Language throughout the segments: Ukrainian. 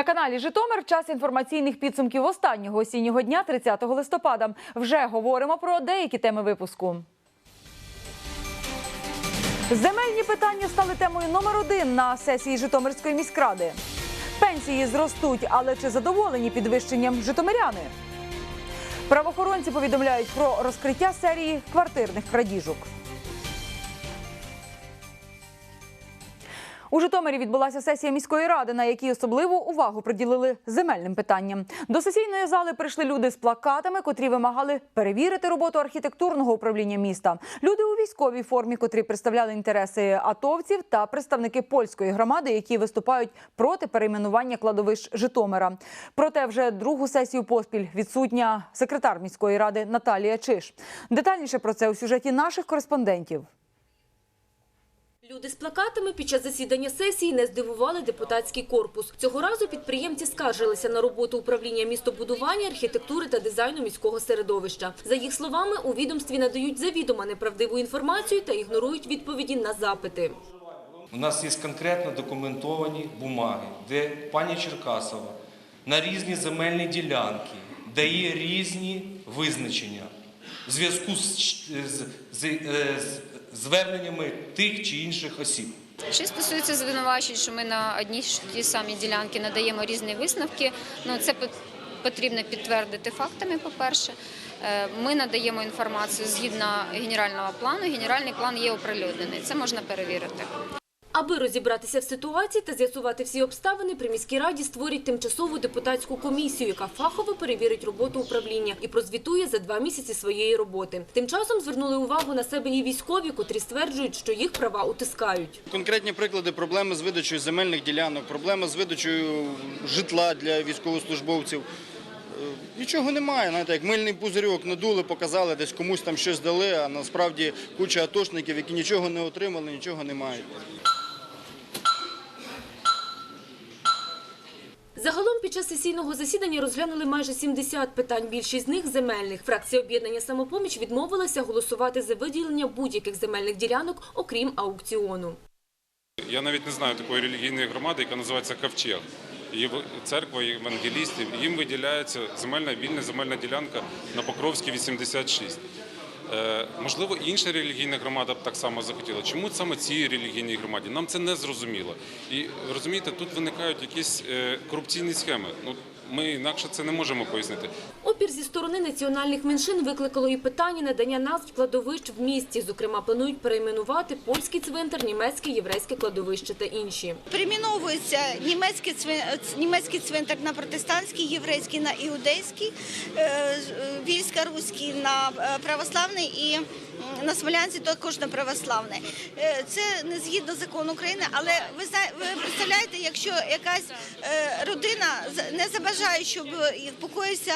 На каналі Житомир час інформаційних підсумків останнього осіннього дня, 30 листопада. Вже говоримо про деякі теми випуску. Земельні питання стали темою номер один на сесії Житомирської міськради. Пенсії зростуть, але чи задоволені підвищенням житомиряни? Правоохоронці повідомляють про розкриття серії квартирних крадіжок. У Житомирі відбулася сесія міської ради, на якій особливу увагу приділили земельним питанням. До сесійної зали прийшли люди з плакатами, котрі вимагали перевірити роботу архітектурного управління міста. Люди у військовій формі, котрі представляли інтереси атовців, та представники польської громади, які виступають проти перейменування кладовищ Житомира. Проте вже другу сесію поспіль відсутня секретар міської ради Наталія Чиш. Детальніше про це у сюжеті наших кореспондентів. Люди з плакатами під час засідання сесії не здивували депутатський корпус. Цього разу підприємці скаржилися на роботу управління містобудування, архітектури та дизайну міського середовища. За їх словами, у відомстві надають завідомо неправдиву інформацію та ігнорують відповіді на запити. У нас є конкретно документовані бумаги, де пані Черкасова на різні земельні ділянки дає різні визначення в зв'язку з, з, зверненнями тих чи інших осіб. Що стосується звинувачень, що ми на одній ті самі ділянки надаємо різні висновки, ну це пот- потрібно підтвердити фактами. По-перше, Е, ми надаємо інформацію згідно генерального плану. Генеральний план є оприлюднений. Це можна перевірити. Аби розібратися в ситуації та з'ясувати всі обставини, при міській раді створять тимчасову депутатську комісію, яка фахово перевірить роботу управління і прозвітує за два місяці своєї роботи. Тим часом звернули увагу на себе і військові, котрі стверджують, що їх права утискають. Конкретні приклади проблеми з видачею земельних ділянок, проблема з видачею житла для військовослужбовців. Е, Нічого немає, знаєте, як мильний пузирьок надули, показали, десь комусь там щось дали, а насправді куча атошників, які нічого не отримали, нічого не мають. Загалом під час сесійного засідання розглянули майже 70 питань. Більшість з них земельних. Фракція об'єднання самопоміч відмовилася голосувати за виділення будь-яких земельних ділянок, окрім аукціону. Я навіть не знаю такої релігійної громади, яка називається Ковчег. Є церква євангелістів. Їм виділяється земельна вільна земельна ділянка на Покровській 86. Е, можливо, інша релігійна громада б так само захотіла. Чому саме цій релігійній громаді? Нам це не зрозуміло. І розумієте, тут виникають якісь е, корупційні схеми. Ну ми інакше це не можемо пояснити. Опір зі сторони національних меншин викликало і питання надання назв кладовищ в місті. Зокрема, планують перейменувати польський цвинтар, німецьке, єврейське кладовище та інші. Перейменовується німецький німецький цвинтар на протестантський, єврейський на іудейський, е, е, вільсько-руський на е, православний і на Смолянці також на православний. Е, Це не згідно закону України, але ви представляєте, якщо якась родина не забажає, щоб е, покоївся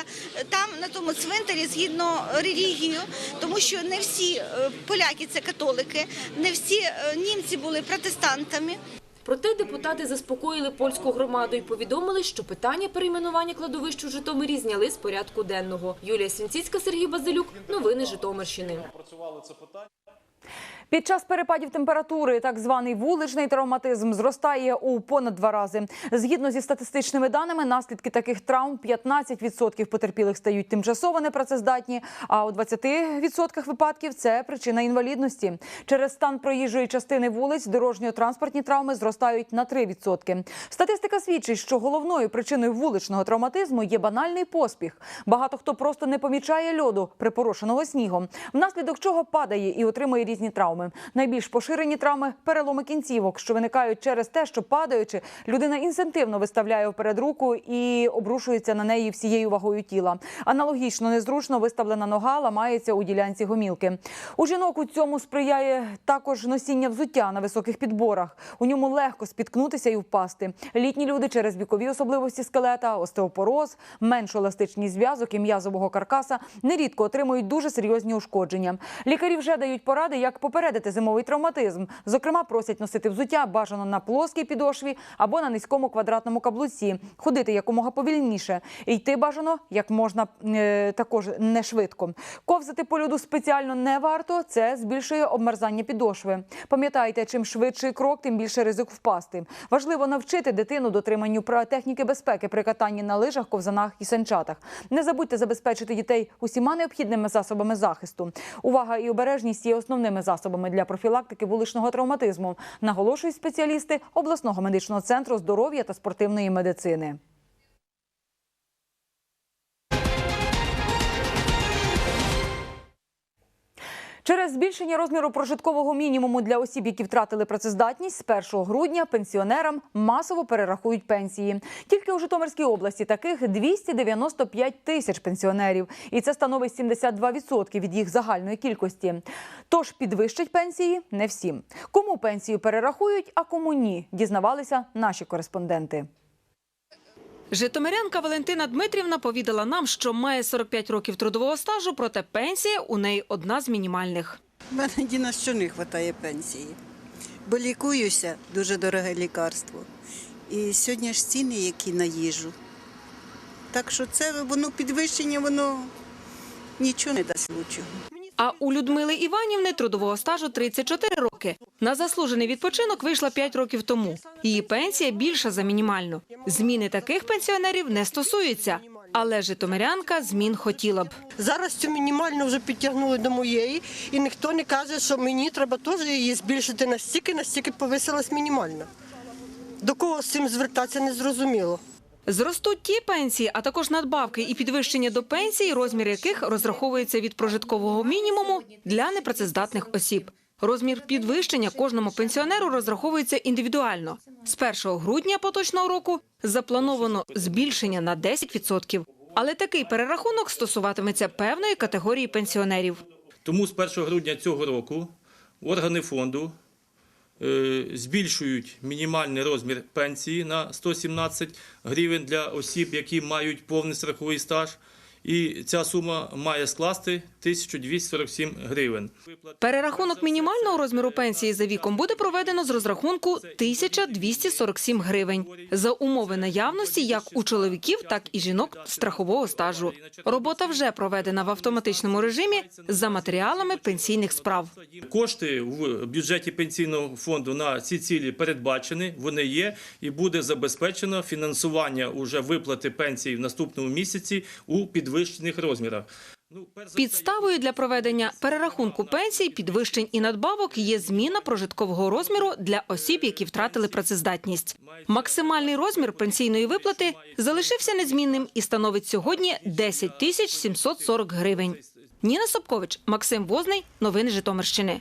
там на тому цвинтарі згідно релігію, тому що не всі е, поляки це католики, не всі е, німці були протестантами. Проте депутати заспокоїли польську громаду і повідомили, що питання перейменування кладовищ у Житомирі зняли з порядку денного. Юлія Свінціцька, Сергій Базилюк. Новини Житомирщини. Під час перепадів температури так званий вуличний травматизм зростає у понад два рази. Згідно зі статистичними даними, наслідки таких травм 15% потерпілих стають тимчасово непрацездатні, а у 20% випадків це причина інвалідності. Через стан проїжджої частини вулиць дорожньо-транспортні травми зростають на 3%. Статистика свідчить, що головною причиною вуличного травматизму є банальний поспіх. Багато хто просто не помічає льоду, припорошеного снігом, внаслідок чого падає і отримує різні травми. Найбільш поширені травми переломи кінцівок, що виникають через те, що падаючи, людина інстинктивно виставляє вперед руку і обрушується на неї всією вагою тіла. Аналогічно незручно виставлена нога ламається у ділянці гомілки. У жінок у цьому сприяє також носіння взуття на високих підборах. У ньому легко спіткнутися і впасти. Літні люди через вікові особливості скелета, остеопороз, меншу еластичність зв'язок і м'язового каркаса нерідко отримують дуже серйозні ушкодження. Лікарі вже дають поради, як попередити попередити зимовий травматизм. Зокрема, просять носити взуття бажано на плоскій підошві або на низькому квадратному каблуці, ходити якомога повільніше, йти бажано як можна е, також не швидко. Ковзати по льоду спеціально не варто. Це збільшує обмерзання підошви. Пам'ятайте, чим швидший крок, тим більше ризик впасти. Важливо навчити дитину дотриманню техніки безпеки при катанні на лижах, ковзанах і санчатах. Не забудьте забезпечити дітей усіма необхідними засобами захисту. Увага і обережність є основними засобами для профілактики вуличного травматизму, наголошують спеціалісти обласного медичного центру здоров'я та спортивної медицини. Через збільшення розміру прожиткового мінімуму для осіб, які втратили працездатність, з 1 грудня пенсіонерам масово перерахують пенсії. Тільки у Житомирській області таких 295 тисяч пенсіонерів, і це становить 72% від їх загальної кількості. Тож підвищать пенсії не всім. Кому пенсію перерахують, а кому ні, дізнавалися наші кореспонденти. Житомирянка Валентина Дмитрівна повідала нам, що має 45 років трудового стажу, проте пенсія у неї одна з мінімальних. У мене ні на що не вистачає пенсії. Бо лікуюся, дуже дороге лікарство. І сьогодні ж ціни, які на їжу. Так що це воно підвищення, воно нічого не дасть лучшого. А у Людмили Іванівни трудового стажу 34 роки. На заслужений відпочинок вийшла 5 років тому. Її пенсія більша за мінімальну. Зміни таких пенсіонерів не стосуються. Але житомирянка змін хотіла б. Зараз цю мінімальну вже підтягнули до моєї, і ніхто не каже, що мені треба теж її збільшити настільки, настільки повисилась мінімальна. До кого з цим звертатися не зрозуміло. Зростуть ті пенсії, а також надбавки і підвищення до пенсії, розмір яких розраховується від прожиткового мінімуму для непрацездатних осіб. Розмір підвищення кожному пенсіонеру розраховується індивідуально. З 1 грудня поточного року заплановано збільшення на 10%. Але такий перерахунок стосуватиметься певної категорії пенсіонерів. Тому з 1 грудня цього року органи фонду збільшують мінімальний розмір пенсії на 117 гривень для осіб, які мають повний страховий стаж. І ця сума має скласти 1247 гривень. Перерахунок мінімального розміру пенсії за віком буде проведено з розрахунку 1247 гривень за умови наявності як у чоловіків, так і жінок страхового стажу. Робота вже проведена в автоматичному режимі за матеріалами пенсійних справ. Кошти в бюджеті пенсійного фонду на ці цілі передбачені, вони є, і буде забезпечено фінансування уже виплати пенсії в наступному місяці у підвищених розмірах. Ну, Підставою для проведення перерахунку пенсій, підвищень і надбавок є зміна прожиткового розміру для осіб, які втратили працездатність. Максимальний розмір пенсійної виплати залишився незмінним і становить сьогодні 10 тисяч 740 гривень. Ніна Собкович, Максим Возний. Новини Житомирщини.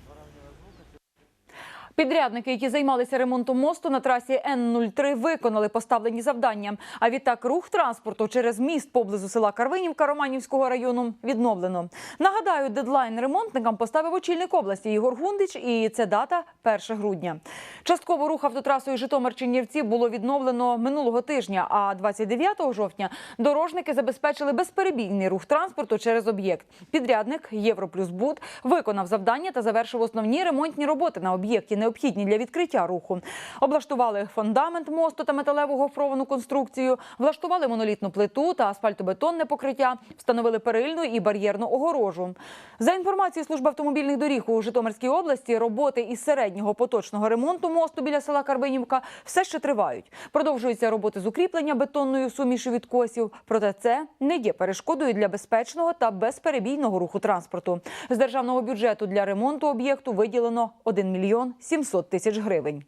Підрядники, які займалися ремонтом мосту на трасі Н-03, виконали поставлені завдання. А відтак рух транспорту через міст поблизу села Карвинівка Романівського району відновлено. Нагадаю, дедлайн ремонтникам поставив очільник області Ігор Гундич, і це дата 1 грудня. Частково рух автотрасою Житомир-Чернівці було відновлено минулого тижня. А 29 жовтня дорожники забезпечили безперебійний рух транспорту через об'єкт. Підрядник Європлюсбуд виконав завдання та завершив основні ремонтні роботи на об'єкті, необхідні для відкриття руху. Облаштували фундамент мосту та металеву гофровану конструкцію, влаштували монолітну плиту та асфальтобетонне покриття, встановили перильну і бар'єрну огорожу. За інформацією служби автомобільних доріг у Житомирській області, роботи із середнього поточного ремонту мосту біля села Карбинівка все ще тривають. Продовжуються роботи з укріплення бетонною від відкосів. Проте це не є перешкодою для безпечного та безперебійного руху транспорту. З державного бюджету для ремонту об'єкту виділено 1 мільйон 700 тисяч гривень.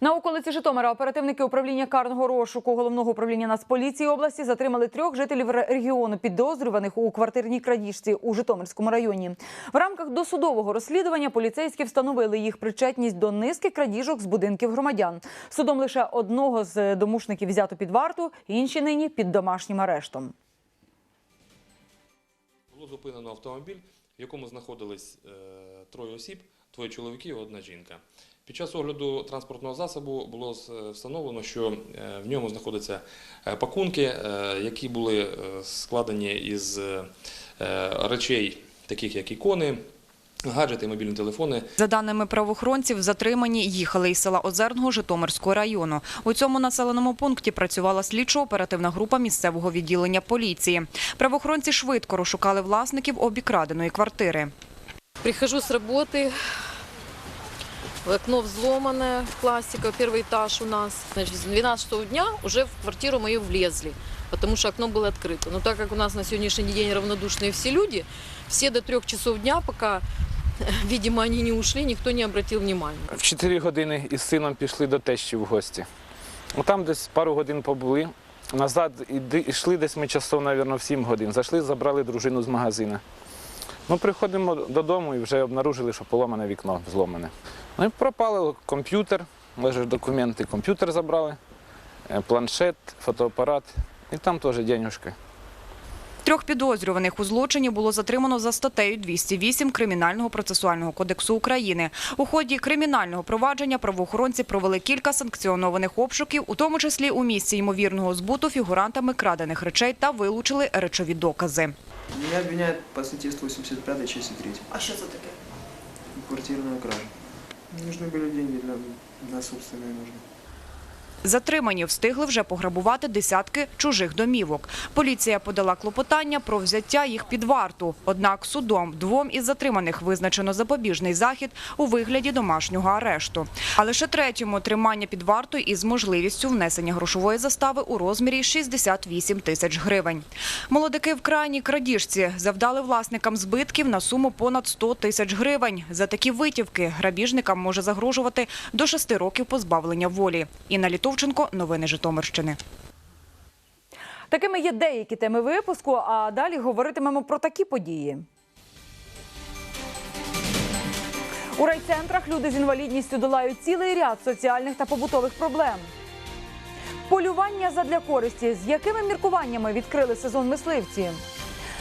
На околиці Житомира оперативники управління карного розшуку головного управління Нацполіції області затримали трьох жителів регіону, підозрюваних у квартирній крадіжці у Житомирському районі. В рамках досудового розслідування поліцейські встановили їх причетність до низки крадіжок з будинків громадян. Судом лише одного з домушників взято під варту, інші нині під домашнім арештом. Було зупинено автомобіль, в якому знаходились е, троє осіб, двоє чоловіків і одна жінка. Під час огляду транспортного засобу було встановлено, що е, в ньому знаходяться е, пакунки, е, які були е, складені із е, речей, таких як ікони, гаджети, мобільні телефони, За даними правоохоронців, затримані їхали із села Озерного Житомирського району. У цьому населеному пункті працювала слідчо-оперативна група місцевого відділення поліції. Правоохоронці швидко розшукали власників обікраденої квартири. Прихожу с работы, окно взломанное, пластиковое, первый этаж у нас. Значит, в 12 часов дня уже в квартиру мою влезли, потому что окно было открыто. Но так как у нас на сегодняшний день равнодушные все люди, все до трех часов дня, пока, видимо, они не ушли, никто не обратил внимания. В 4 години із сином пішли до тещі в гості. Ну, Там десь пару годин побули. Назад іди- йшли десь ми часов, мабуть, в 7 годин. Зайшли, забрали дружину з магазину. Ну, приходимо додому і вже обнаружили, що поламане вікно зломане. Ну і пропали комп'ютер, лежать документи, комп'ютер забрали, е, планшет, фотоапарат. І там теж денюжки. Трьох підозрюваних у злочині було затримано за статтею 208 Кримінального процесуального кодексу України. У ході кримінального провадження правоохоронці провели кілька санкціонованих обшуків, у тому числі у місці ймовірного збуту фігурантами крадених речей та вилучили речові докази. Меня обвиняют по статье 185 части 3. А что за такое? Квартирную кражу. Нужны были деньги для, на собственные нужды. Затримані встигли вже пограбувати десятки чужих домівок. Поліція подала клопотання про взяття їх під варту. Однак судом двом із затриманих визначено запобіжний захід у вигляді домашнього арешту. А лише третьому тримання під вартою із можливістю внесення грошової застави у розмірі 68 тисяч гривень. Молодики в крайній крадіжці завдали власникам збитків на суму понад 100 тисяч гривень. За такі витівки грабіжникам може загрожувати до 6 років позбавлення волі. Інна Літовченко, новини Житомирщини. Такими є деякі теми випуску. А далі говоритимемо про такі події. У райцентрах люди з інвалідністю долають цілий ряд соціальних та побутових проблем. Полювання задля користі. З якими міркуваннями відкрили сезон мисливці?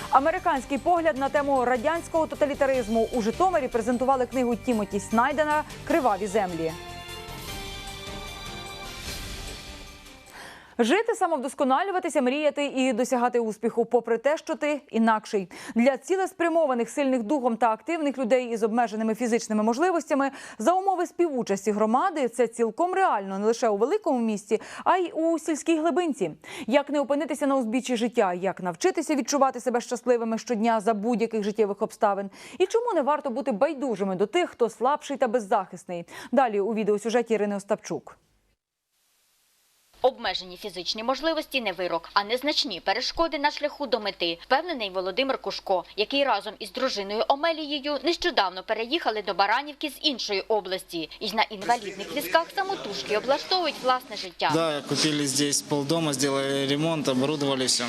Американський погляд на тему радянського тоталітаризму у Житомирі презентували книгу Тімоті Снайдена Криваві землі. Жити, самовдосконалюватися, мріяти і досягати успіху, попри те, що ти інакший. Для цілеспрямованих, сильних духом та активних людей із обмеженими фізичними можливостями за умови співучасті громади це цілком реально не лише у великому місті, а й у сільській глибинці. Як не опинитися на узбіччі життя, як навчитися відчувати себе щасливими щодня за будь-яких життєвих обставин, і чому не варто бути байдужими до тих, хто слабший та беззахисний. Далі у відеосюжеті Ірини Остапчук. Обмежені фізичні можливості не вирок, а незначні перешкоди на шляху до мети, впевнений Володимир Кушко, який разом із дружиною Омелією нещодавно переїхали до Баранівки з іншої області і на інвалідних візках самотужки облаштовують власне життя. Да, купили здесь полдома, сделали ремонт, оборудовали все.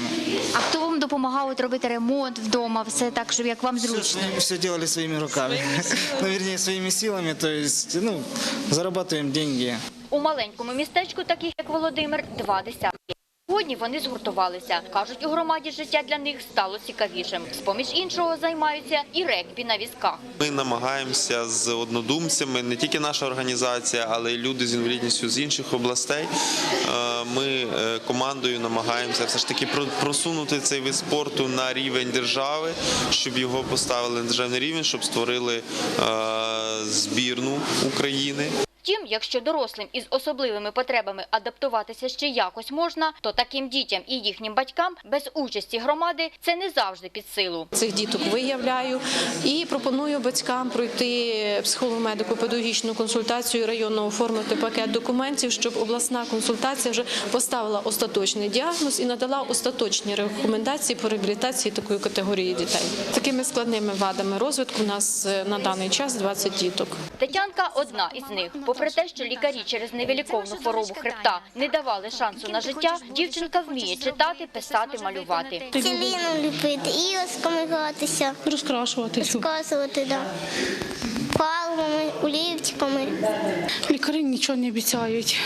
А хто вам допомагав от робити ремонт вдома? Все так, щоб як вам зручно? Все делали своими руками. ну, вернее, своими силами, то есть, ну, зарабатываем деньги. У маленькому містечку, таких як Володимир, два десятки. Сьогодні вони згуртувалися. Кажуть, у громаді життя для них стало цікавішим. З-поміж іншого займаються і регбі на візках. Ми намагаємося з однодумцями, не тільки наша організація, але й люди з інвалідністю з інших областей. Е, Ми е, командою намагаємося все ж таки про- просунути цей вид спорту на рівень держави, щоб його поставили на державний рівень, щоб створили е, збірну України. Втім, якщо дорослим із особливими потребами адаптуватися ще якось можна, то таким дітям і їхнім батькам без участі громади це не завжди під силу. Цих діток виявляю і пропоную батькам пройти психолого-медико-педагогічну консультацію районно оформити пакет документів, щоб обласна консультація вже поставила остаточний діагноз і надала остаточні рекомендації по реабілітації такої категорії дітей. Такими складними вадами розвитку у нас е, на даний час 20 діток. Тетянка одна із них. Попри те, що лікарі через невиліковну хворобу хребта не давали шансу на життя, дівчинка вміє читати, писати, малювати. Целіну ліпити, і гратися. Розкрашувати. Розказувати, да. Травами, олівчиками. Лікарі нічого не обіцяють.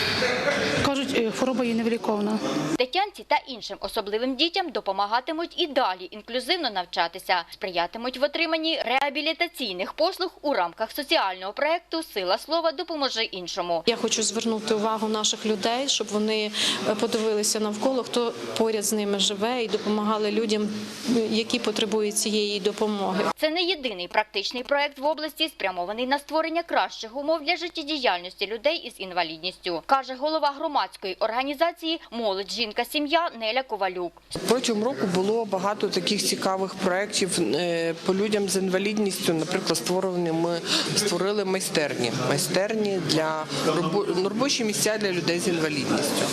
Кажуть, е, хвороба є невиліковна. Тетянці та іншим особливим дітям допомагатимуть і далі інклюзивно навчатися, сприятимуть в отриманні реабілітаційних послуг у рамках соціального проекту Сила слова допоможе іншому. Я хочу звернути увагу наших людей, щоб вони е, подивилися навколо, хто поряд з ними живе, і допомагали людям, е, які потребують цієї допомоги. Це не єдиний практичний проект в області, спрямований на створення кращих умов для життєдіяльності людей із інвалідністю, каже голова громадської організації Молодь жінка сім'я Неля Ковалюк. Протягом року було багато таких цікавих проєктів е, по людям з інвалідністю. Наприклад, створені ми створили майстерні, майстерні для робочі місця для людей з інвалідністю.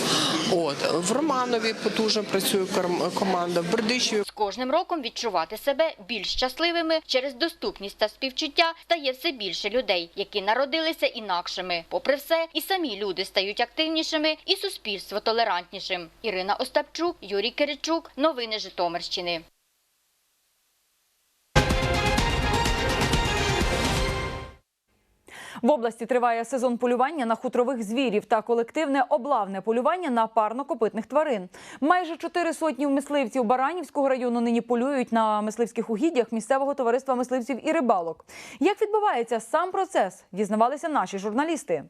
От в Романові потужно працює команда, в Бердичеві Кожним роком відчувати себе більш щасливими через доступність та співчуття стає все більше людей, які народилися інакшими. Попри все, і самі люди стають активнішими, і суспільство толерантнішим. Ірина Остапчук, Юрій Киричук. Новини Житомирщини. В області триває сезон полювання на хутрових звірів та колективне облавне полювання на парнокопитних тварин. Майже чотири сотні мисливців Баранівського району нині полюють на мисливських угіддях місцевого товариства мисливців і рибалок. Як відбувається сам процес, дізнавалися наші журналісти.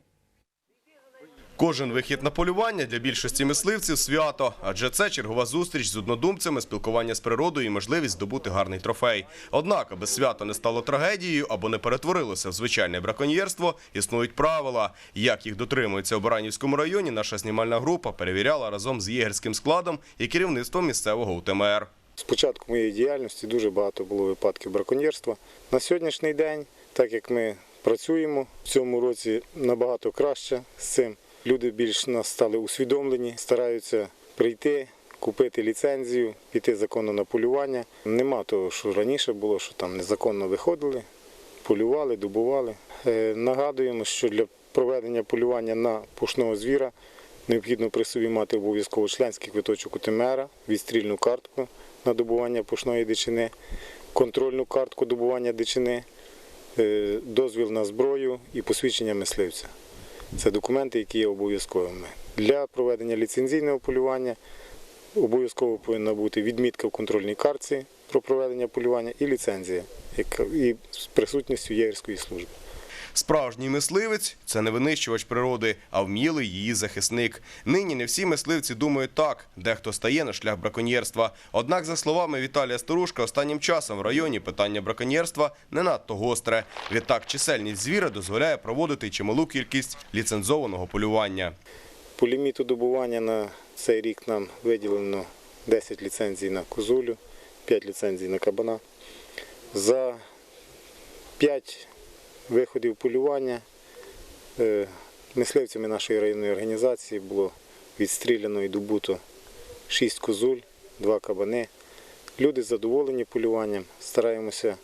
Кожен вихід на полювання для більшості мисливців свято, адже це чергова зустріч з однодумцями, спілкування з природою і можливість здобути гарний трофей. Однак, аби свято не стало трагедією або не перетворилося в звичайне браконьєрство, існують правила. Як їх дотримуються у Баранівському районі, наша знімальна група перевіряла разом з єгерським складом і керівництвом місцевого УТМР. З початку моєї діяльності дуже багато було випадків браконьєрства. На сьогоднішній день, так як ми працюємо в цьому році набагато краще з цим. Люди більш нас стали усвідомлені, стараються прийти, купити ліцензію, піти законно на полювання. Нема того, що раніше було, що там незаконно виходили, полювали, добували. Е, Нагадуємо, що для проведення полювання на пушного звіра необхідно при собі мати обов'язково членський квиточок УТМР, відстрільну картку на добування пушної дичини, контрольну картку добування дичини, е, дозвіл на зброю і посвідчення мисливця. Це документи, які є обов'язковими. Для проведення ліцензійного полювання обов'язково повинна бути відмітка в контрольній картці про проведення полювання і ліцензія, яка і з присутністю єгерської служби. Справжній мисливець це не винищувач природи, а вмілий її захисник. Нині не всі мисливці думають так, дехто стає на шлях браконьєрства. Однак, за словами Віталія Старушка, останнім часом в районі питання браконьєрства не надто гостре. Відтак, чисельність звіра дозволяє проводити чималу кількість ліцензованого полювання. По ліміту добування на цей рік нам виділено 10 ліцензій на козулю, 5 ліцензій на кабана. За 5 виходів полювання е, мисливцями нашої районної організації було відстріляно і добуто 6 козуль, 2 кабани. Люди задоволені полюванням, стараємося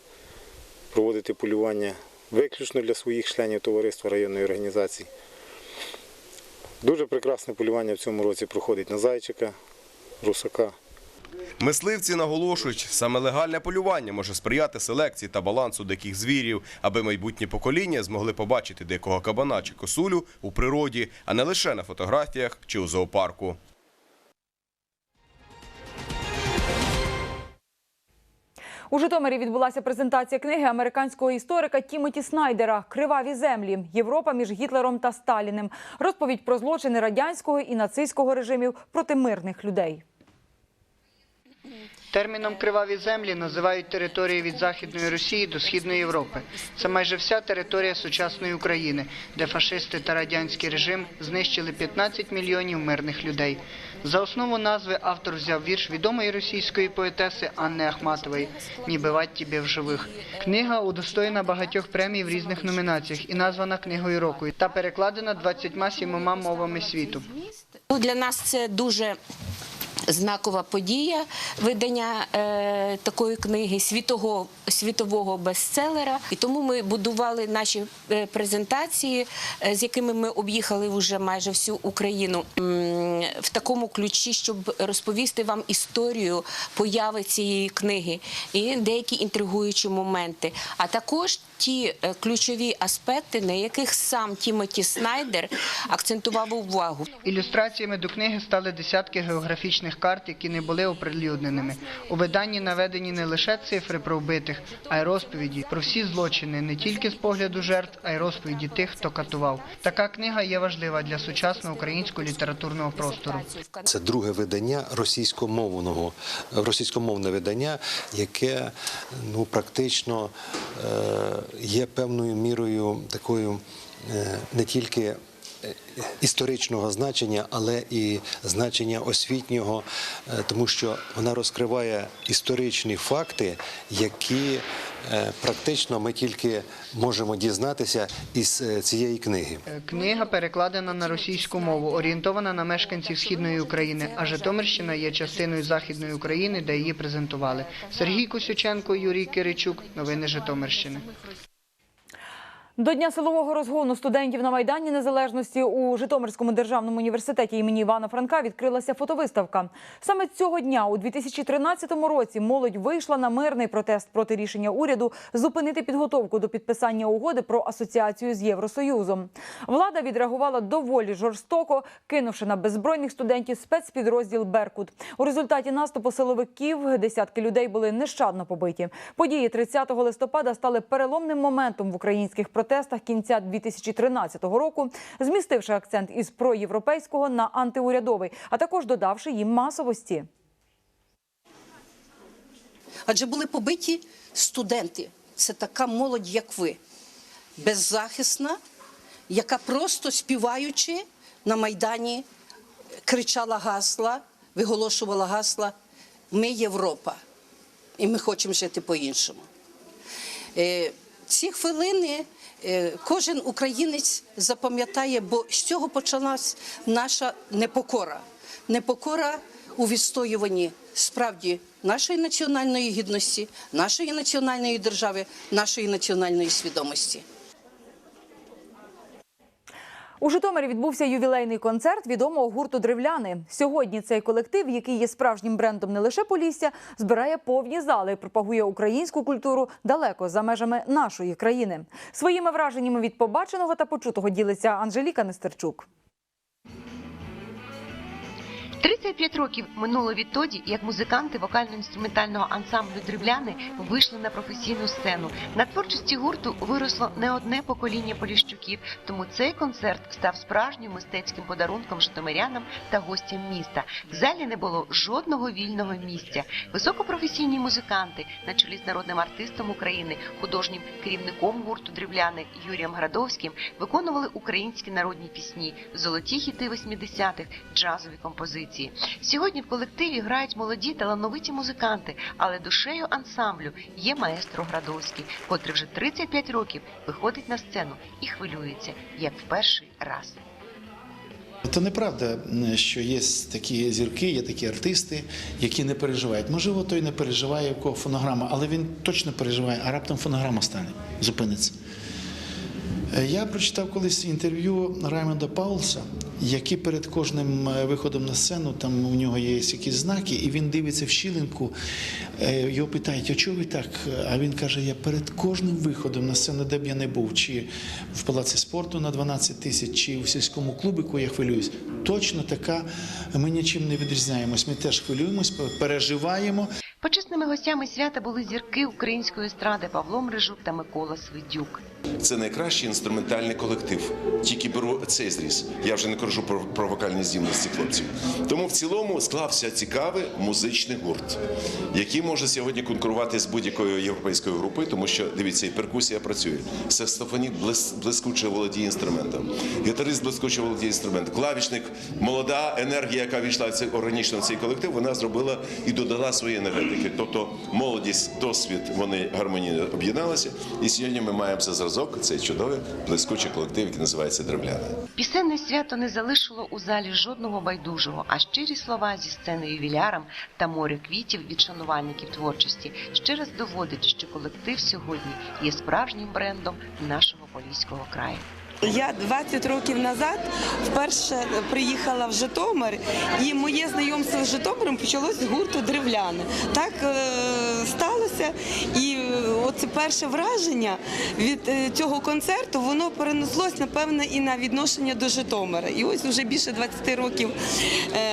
проводити полювання виключно для своїх членів товариства районної організації. Дуже прекрасне полювання в цьому році проходить на зайчика, русака. Мисливці наголошують, саме легальне полювання може сприяти селекції та балансу диких звірів, аби майбутні покоління змогли побачити дикого кабана чи косулю у природі, а не лише на фотографіях чи у зоопарку. У Житомирі відбулася презентація книги американського історика Тімоті Снайдера Криваві землі. Європа між Гітлером та Сталіним. Розповідь про злочини радянського і нацистського режимів проти мирних людей. Терміном криваві землі називають території від Західної Росії до Східної Європи. Це майже вся територія сучасної України, де фашисти та радянський режим знищили 15 мільйонів мирних людей. За основу назви автор взяв вірш відомої російської поетеси Анни Ахматової «Не бивать тебе в живих». Книга удостоєна багатьох премій в різних номінаціях і названа книгою року та перекладена 27 мовами світу. Для нас це дуже знакова подія видання е, такої книги, світового, світового бестселера. І тому ми будували наші е, презентації, е, з якими ми об'їхали вже майже всю Україну в такому ключі, щоб розповісти вам історію появи цієї книги і деякі інтригуючі моменти. А також ті е, ключові аспекти, на яких сам Тімоті Снайдер акцентував увагу. Ілюстраціями до книги стали десятки географічних карт, які не були оприлюдненими. У виданні наведені не лише цифри про вбитих, а й розповіді про всі злочини, не тільки з погляду жертв, а й розповіді тих, хто катував. Така книга є важлива для сучасного українського літературного простору. Це друге видання російськомовного, російськомовне видання, яке ну, практично е, є певною мірою такою е, не тільки історичного значення, але і значення освітнього, е, тому що вона розкриває історичні факти, які е, практично ми тільки можемо дізнатися із е, цієї книги. Книга перекладена на російську мову, орієнтована на мешканців східної України. А Житомирщина є частиною західної України, де її презентували. Сергій Косюченко, Юрій Киричук. Новини Житомирщини. До дня силового розгону студентів на майдані незалежності у Житомирському державному університеті імені Івана Франка відкрилася фотовиставка. Саме цього дня, у 2013 році, молодь вийшла на мирний протест проти рішення уряду зупинити підготовку до підписання угоди про асоціацію з Євросоюзом. Влада відреагувала доволі жорстоко, кинувши на беззбройних студентів спецпідрозділ Беркут. У результаті наступу силовиків десятки людей були нещадно побиті. Події 30 листопада стали переломним моментом в українських протестах кінця 2013 року, змістивши акцент із проєвропейського на антиурядовий, а також додавши їм масовості. Адже були побиті студенти. Це така молодь, як ви, беззахисна, яка просто співаючи на Майдані кричала гасла, виголошувала гасла Ми Європа, і ми хочемо жити по-іншому. Ці хвилини е, кожен українець запам'ятає, бо з цього почалась наша непокора. Непокора у відстоюванні справді нашої національної гідності, нашої національної держави, нашої національної свідомості. У Житомирі відбувся ювілейний концерт відомого гурту Древляни. Сьогодні цей колектив, який є справжнім брендом не лише Полісся, збирає повні зали і пропагує українську культуру далеко за межами нашої країни. Своїми враженнями від побаченого та почутого ділиться Анжеліка Нестерчук. 35 років минуло відтоді, як музиканти вокально-інструментального ансамблю Древляни вийшли на професійну сцену. На творчості гурту виросло не одне покоління поліщуків, тому цей концерт став справжнім мистецьким подарунком житомирянам та гостям міста. В залі не було жодного вільного місця. Високопрофесійні музиканти, на чолі з народним артистом України, художнім керівником гурту Древляни Юрієм Градовським, виконували українські народні пісні, золоті хіти 80-х, джазові композиції. Сьогодні в колективі грають молоді талановиті музиканти, але душею ансамблю є маестро Градовський, котрий вже 35 років виходить на сцену і хвилюється, як в перший раз. Це неправда, що є такі зірки, є такі артисти, які не переживають. Можливо, той не переживає, у кого фонограма, але він точно переживає, а раптом фонограма стане, зупиниться. Е, Я прочитав колись інтерв'ю Раймонда Паулса, який перед кожним е, виходом на сцену, там у нього є якісь знаки, і він дивиться в щілинку, е, його питають, а чого ви так? А він каже: я перед кожним виходом на сцену, де б я не був, чи в палаці спорту на 12 тисяч, чи в сільському клубику я хвилююсь. Точно така, ми нічим не відрізняємось. Ми теж хвилюємось, переживаємо. Почесними гостями свята були зірки української естради Павло Мрижук та Микола Свидюк. Це найкращий інструментальний колектив. Тільки беру цей зріз. Я вже не кажу про, про вокальні здібності хлопців. Тому в цілому склався цікавий музичний гурт, який може сьогодні конкурувати з будь-якою європейською групою, тому що дивіться, і перкусія працює. Саксофоніст блис, блискуче володіє інструментом, гітарист блискуче володіє інструментом. Клавішник, молода енергія, яка війшла органічно в цей колектив, вона зробила і додала свої енергетики. Тобто молодість, досвід, вони гармонійно об'єдналися. І сьогодні ми маємо це зразок. цей чудовий блискучий колектив, який називається Древляни. Пісенне свято не залишило у залі жодного байдужого, а щирі слова зі сцени ювілярам та море квітів від шанувальників творчості ще раз доводить, що колектив сьогодні є справжнім брендом нашого поліського краю. Я 20 років назад вперше приїхала в Житомир, і моє знайомство з Житомиром почалось з гурту Древляни. Так е, сталося, і е, оце перше враження від е, цього концерту воно перенеслось, напевне, і на відношення до Житомира. І ось вже більше 20 років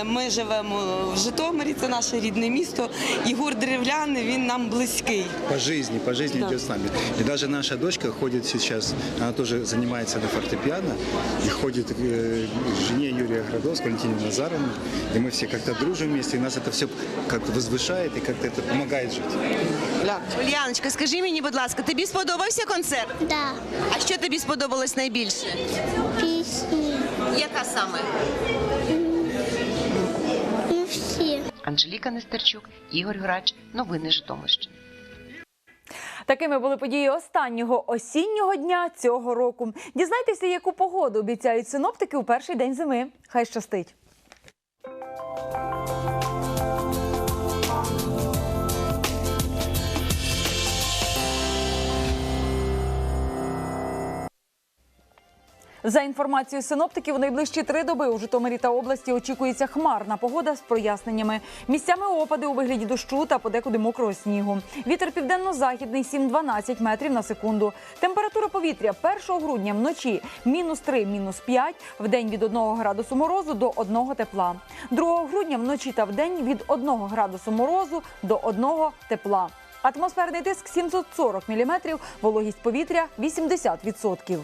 ми живемо в Житомирі, це наше рідне місто, і гурт Древляни він нам близький. По жизни, по жизни Да. идет с нами. И даже наша дочка ходит сейчас, она тоже занимается на фортепиано и ходит к э, жене Юрия Градовского, Валентине Назаровне. И мы все как-то дружим вместе, и нас это все как-то возвышает и как-то это помогает жить. Ульяночка, скажи мені, будь ласка, тобі сподобався концерт? Так. Да. А що тобі сподобалось найбільше? Пісні. Яка саме? Ну, всі. Анжеліка Нестерчук, Ігор Грач, новини Житомирщини. Такими були події останнього осіннього дня цього року. Дізнайтеся, яку погоду обіцяють синоптики у перший день зими. Хай щастить. За інформацією синоптиків, у найближчі три доби у Житомирі та області очікується хмарна погода з проясненнями. Місцями опади у вигляді дощу та подекуди мокрого снігу. Вітер південно-західний 7-12 метрів на секунду. Температура повітря 1 грудня вночі мінус 3, мінус 5, в день від 1 градусу морозу до 1 тепла. 2 грудня вночі та в день від 1 градусу морозу до 1 тепла. Атмосферний тиск 740 міліметрів, вологість повітря 80%.